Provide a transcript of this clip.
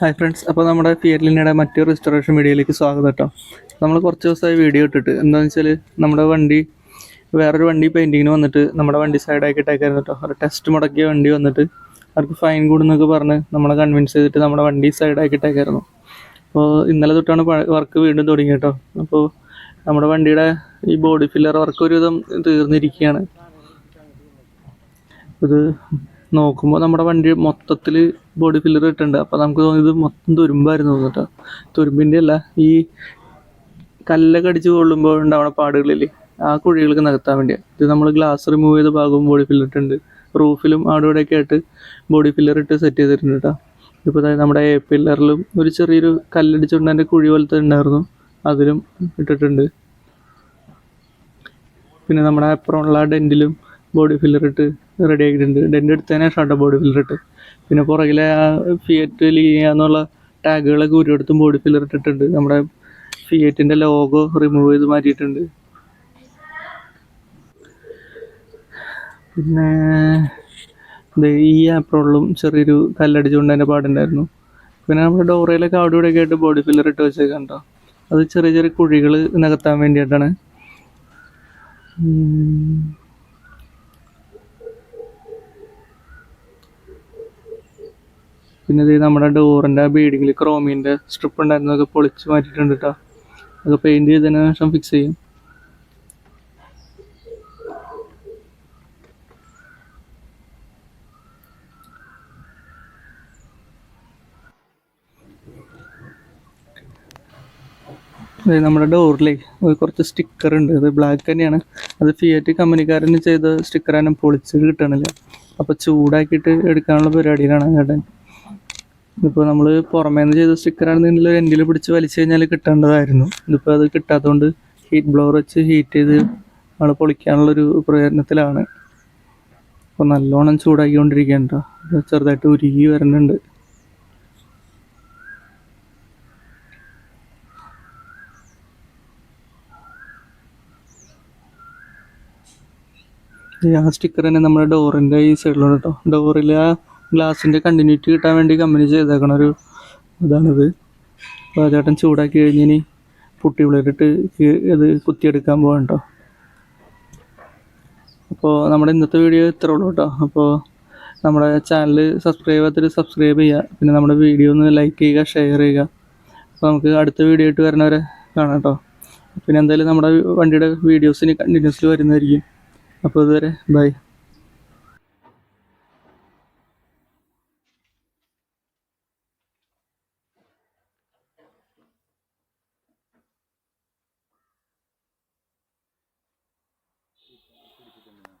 Hi friends അപ്പോൾ നമ്മുടെ ഫിയറ്റ്ലിനയുടെ മറ്റൊരു റിസ്റ്റോറേഷൻ വീഡിയോയിലേക്ക് സ്വാഗതം കേട്ടോ. നമ്മൾ കുറച്ച് ദിവസമായി വീഡിയോ ഇട്ടിട്ട് എന്താണെന്ന് വെച്ചാൽ നമ്മുടെ വണ്ടി വേറൊരു വണ്ടി പെയിന്റിങ്ങിന് വന്നിട്ട് നമ്മുടെ വണ്ടി സൈഡാക്കി ഇട്ടേക്കായിരുന്നു കേട്ടോ. ഒരു ടെസ്റ്റ് മുടക്കിയ വണ്ടി വന്നിട്ട് അവർക്ക് ഫൈൻ കൂടുന്നൊക്കെ പറഞ്ഞ് നമ്മളെ കൺവിൻസ് ചെയ്തിട്ട് നമ്മുടെ വണ്ടി സൈഡാക്കി ഇട്ടേക്കായിരുന്നു അപ്പോൾ ഇന്നലെ തൊട്ടാണ് വർക്ക് വീണ്ടും തുടങ്ങി കേട്ടോ. അപ്പോൾ നമ്മുടെ വണ്ടിയുടെ ഈ ബോഡി ഫില്ലർ വർക്ക് ഒരുവിധം തീർന്നിരിക്കുകയാണ്. ഇത് നോക്കുമ്പോൾ നമ്മുടെ വണ്ടി മൊത്തത്തിൽ ബോഡി ഫില്ലർ ഇട്ടുണ്ട് അപ്പോൾ നമുക്ക് തോന്നിയത് മൊത്തം തുരുമ്പായിരുന്നു കേട്ടോ. തുരുമ്പിന്റെ അല്ല ഈ കല്ലൊക്കെ അടിച്ച് കൊള്ളുമ്പോൾ ഉണ്ടാവണ പാടുകളില്ലേ ആ കുഴികൾക്ക് നികത്താൻ വേണ്ടിയാണ് ഇത് നമ്മൾ ഗ്ലാസ് റിമൂവ് ചെയ്ത ഭാഗവും ബോഡി ഫില്ലർ ഇട്ടുണ്ട് റൂഫിലും അവിടെ ഇവിടെയൊക്കെ ആയിട്ട് ബോഡി ഫില്ലർ ഇട്ട് സെറ്റ് ചെയ്തിട്ടുണ്ട് കേട്ടോ. ഇപ്പോൾ തന്നെ നമ്മുടെ എ പില്ലറിലും ഒരു ചെറിയൊരു കല്ലടിച്ചുകൊണ്ട് അതിന്റെ കുഴി പോലത്തെ ഉണ്ടായിരുന്നു. അതിലും ഇട്ടിട്ടുണ്ട്. പിന്നെ നമ്മുടെ അപ്പുറമുള്ള ഡെന്റിലും ബോഡി ഫില്ലർ ഇട്ട് റെഡി ആക്കിയിട്ടുണ്ട്. ഡെന്റ് തന്നെ ഷട്ടർ ബോഡി ഫില്ലർ ഇട്ട്. പിന്നെ പുറകിലെ ആ ഫിയറ്റ് ലീയ എന്നുള്ള ടാഗുകളൊക്കെ ഉരുവെടുത്തും ബോഡി ഫില്ലർ ഇട്ടിട്ടുണ്ട്. നമ്മുടെ ഫിയറ്റിന്റെ ലോഗോ റിമൂവ് ചെയ്ത് മാറ്റിയിട്ടുണ്ട്. പിന്നെ ഈ ആപ്രോളിലും ചെറിയൊരു കല്ലടിച്ചുകൊണ്ട് തന്നെ പാടുണ്ടായിരുന്നു പിന്നെ നമ്മുടെ ഡോറയിലൊക്കെ അവിടെ ഇവിടെയൊക്കെ ആയിട്ട് ബോഡി ഫില്ലർ ഇട്ട് വെച്ചേക്കാം അത് ചെറിയ ചെറിയ കുഴികൾ നികത്താൻ വേണ്ടിയിട്ടാണ്. പിന്നെ ഇത് നമ്മുടെ ഡോറിന്റെ ബീഡിങ്ങിൽ ക്രോമിന്റെ സ്ട്രിപ്പ് ഉണ്ടായിരുന്നതൊക്കെ പൊളിച്ച് മാറ്റിയിട്ടുണ്ട് കേട്ടോ അതൊക്കെ പെയിന്റ് ചെയ്തതിന് ശേഷം ഫിക്സ് ചെയ്യും. നമ്മുടെ ഡോറിലേ കുറച്ച് സ്റ്റിക്കർ ഉണ്ട്. അത് ബ്ലാക്ക് തന്നെയാണ്. അത് ഫിയറ്റ് കമ്പനിക്കാരന് ചെയ്ത സ്റ്റിക്കർ സ്റ്റിക്കറാണ് പൊളിച്ച് കിട്ടണില്ല. അപ്പോൾ ചൂടാക്കിയിട്ട് എടുക്കാനുള്ള പരിപാടിയിലാണ് ചേട്ടൻ ഇതിപ്പോൾ നമ്മൾ പുറമേ നിന്ന് ചെയ്ത സ്റ്റിക്കറാണെന്നുണ്ടെങ്കിൽ എൻഡിൽ പിടിച്ച് വലിച്ചു കഴിഞ്ഞാൽ കിട്ടേണ്ടതായിരുന്നു. ഇതിപ്പോൾ അത് കിട്ടാത്തതുകൊണ്ട് ഹീറ്റ് ബ്ലോർ വെച്ച് ഹീറ്റ് ചെയ്ത് നമ്മൾ പൊളിക്കാനുള്ളൊരു പ്രയത്നത്തിലാണ്. അപ്പോൾ നല്ലോണം ചൂടാക്കിക്കൊണ്ടിരിക്കുകയാണ് ചെറുതായിട്ട് ഉരുകി വരുന്നുണ്ട് ആ സ്റ്റിക്കർ തന്നെ നമ്മുടെ ഡോറിന്റെ ഈ സൈഡിലുണ്ട് കേട്ടോ ഡോറിൽ ആ ഗ്ലാസിന്റെ കണ്ടിന്യൂറ്റി കിട്ടാൻ വേണ്ടി കമ്പനി ചെയ്തേക്കണ ഒരു ഇതാണിത്. അപ്പോൾ ചേട്ടൻ ചൂടാക്കി കഴിഞ്ഞ് ഇനി പുട്ടി വിളയിലിട്ട് ഇത് കുത്തിയെടുക്കാൻ പോകാം കേട്ടോ അപ്പോൾ നമ്മുടെ ഇന്നത്തെ വീഡിയോ ഇത്രേ ഉള്ളൂ കേട്ടോ. അപ്പോൾ നമ്മുടെ ചാനൽ സബ്സ്ക്രൈബ് ചെയ്യാത്തൊരു സബ്സ്ക്രൈബ് ചെയ്യുക പിന്നെ നമ്മുടെ വീഡിയോ ഒന്ന് ലൈക്ക് ചെയ്യുക ഷെയർ ചെയ്യുക. അപ്പോൾ നമുക്ക് അടുത്ത വീഡിയോ ആയിട്ട് വരുന്നവരെ കാണാം കേട്ടോ. പിന്നെ എന്തായാലും നമ്മുടെ വണ്ടിയുടെ വീഡിയോസിന് കണ്ടിന്യൂസ്ലി വരുന്നതായിരിക്കും. അപ്പോൾ ഇതുവരെ ബൈ